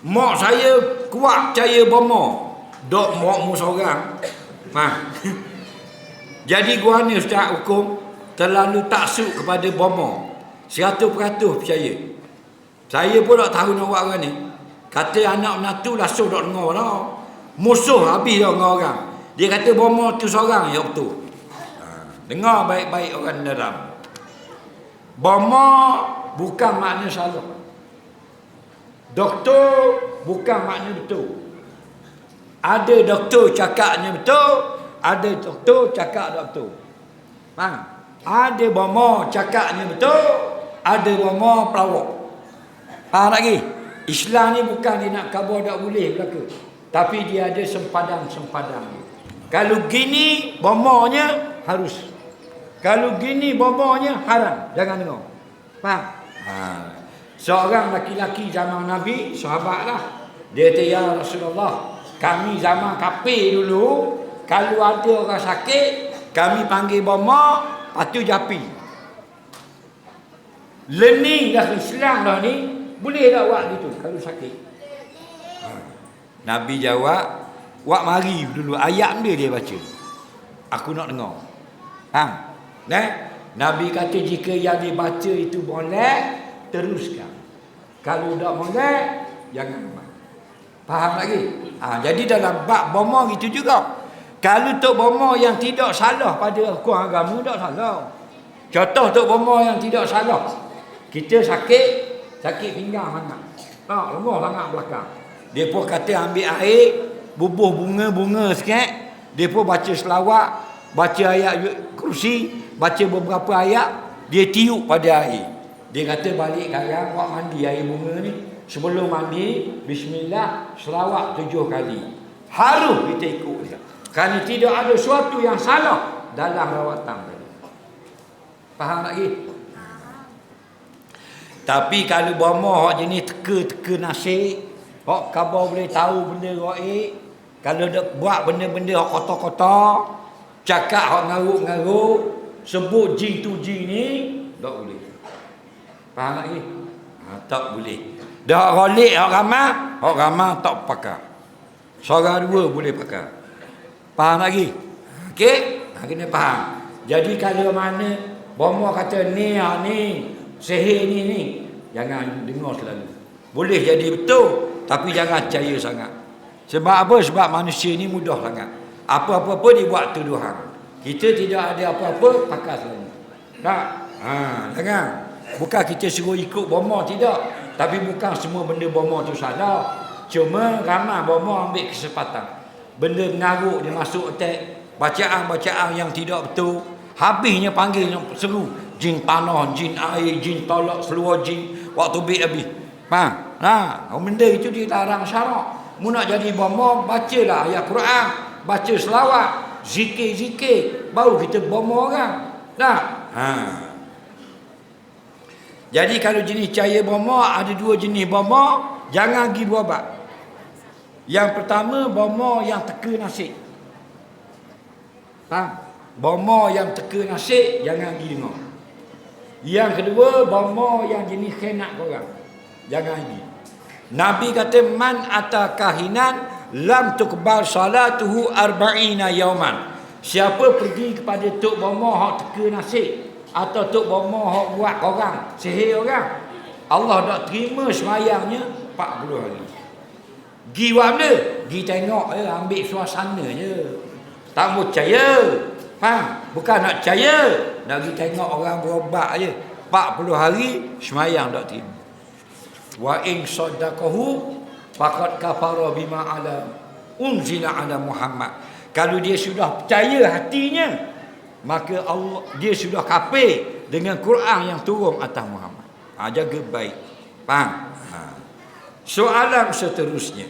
Mak saya kuat percaya bomo. Dok mak mu seorang. Ha. Jadi gua ni ustaz hukum terlalu taksub kepada bomo. 100% percaya. Saya pun tak tahu nak buat orang ni. Kata anak menatu langsung tak dengar dah. Musuh habis dah dengan orang. Dia kata bomo tu seorang. Ya betul. Ha. Dengar baik-baik orang dalam. Bomo bukan makna salah. Doktor bukan makna betul. Ada doktor cakapnya betul, ada doktor cakap betul. Faham? Ada bomo cakapnya betul, ada bomo pelawak. Faham lagi? Islam ni bukan dia nak khabar tak boleh belaka. Tapi dia ada sempadang-sempadang. Kalau gini bomonya harus. Kalau gini bomonya haram. Jangan dengar. Faham? Ha. Seorang laki-laki zaman Nabi, sahabat lah. Dia kata, Ya Rasulullah, kami zaman kafir dulu, kalau ada orang sakit, kami panggil bomo, lepas tu japi. Learning dah Islam dah ni, boleh tak buat gitu kalau sakit? Ha. Nabi jawab, Wak mari dulu ayat dia dia baca. Aku nak dengar. Ha? Nah, Nabi kata jika yang dibaca itu boleh, teruskan. Kalau tak boleh, jangan buat. Faham lagi? Ha, jadi dalam bab bomo gitu juga. Kalau tok bomo yang tidak salah pada hukum agama tak salah. Contoh tok bomo yang tidak salah. Kita sakit, sakit pinggang sangat. Tak, lemah sangat belakang. Pun kata ambil air, bubuh bunga-bunga sikit. Pun baca selawat, baca ayat kursi, baca beberapa ayat, dia tiup pada air. Dia kata balik sekarang buat mandi air bunga ni. Sebelum mandi, bismillah, selawat tujuh kali. Harus kita ikut dia. Kerana tidak ada sesuatu yang salah dalam rawatan tadi. Faham lagi? Tapi kalau bomoh hak jenis teka-teka nasib, hak khabar boleh tahu benda gaib, kalau dia buat benda-benda hak kotor-kotor, cakap hak ngaruk-ngaruk, sebut jin tu jin ni, tak boleh. Faham lagi? Ha, tak boleh. Dah rolik hak ramah, hak ramah tak pakai. Seorang dua boleh pakai. Faham lagi? Okey? Ha, kena faham. Jadi kalau mana bomo kata ni ni sihir ni ni jangan dengar selalu. Boleh jadi betul tapi jangan percaya sangat. Sebab apa? Sebab manusia ni mudah sangat. Apa-apa pun dibuat tuduhan. Kita tidak ada apa-apa pakai selalu. Tak? Ha, jangan. Bukan kita suruh ikut bomo tidak. Tapi bukan semua benda bomo tu salah. Cuma ramai bomo ambil kesempatan. Benda mengaruk dia masuk attack. Bacaan-bacaan yang tidak betul. Habisnya panggil seru. Jin panah, jin air, jin tolak, seluar jin. Waktu bik habis. Faham? Ha, benda itu dilarang syarak. Mu nak jadi bomo, bacalah ayat Quran. Baca selawat. Zikir-zikir. Baru kita bomo orang. Tak? Ha. Jadi kalau jenis cahaya bomo, ada dua jenis bomo. Jangan pergi berubat. Yang pertama, bomo yang teka nasib. Faham? Bomo yang teka nasib, jangan pergi dengar. Yang kedua, bomo yang jenis khenak orang. Jangan pergi. Nabi kata, Man ata kahinan, lam tukbal salatuhu arba'ina yauman. Siapa pergi kepada Tok Bomo hak teka nasib atau Tok Bomo hak buat orang, sihir orang, Allah tak terima semayangnya 40 hari. Gi buat benda? Gi tengok je, ambil suasana je. Tak mau percaya. Faham? Bukan nak percaya. Nak pergi tengok orang berobat je. 40 hari, semayang tak terima. Wa in sadaqahu faqad kafara bima ala unzila ala Muhammad. Kalau dia sudah percaya hatinya, maka Allah dia sudah kafir dengan Quran yang turun atas Muhammad. Ha, jaga baik. Faham? Ha. Soalan seterusnya.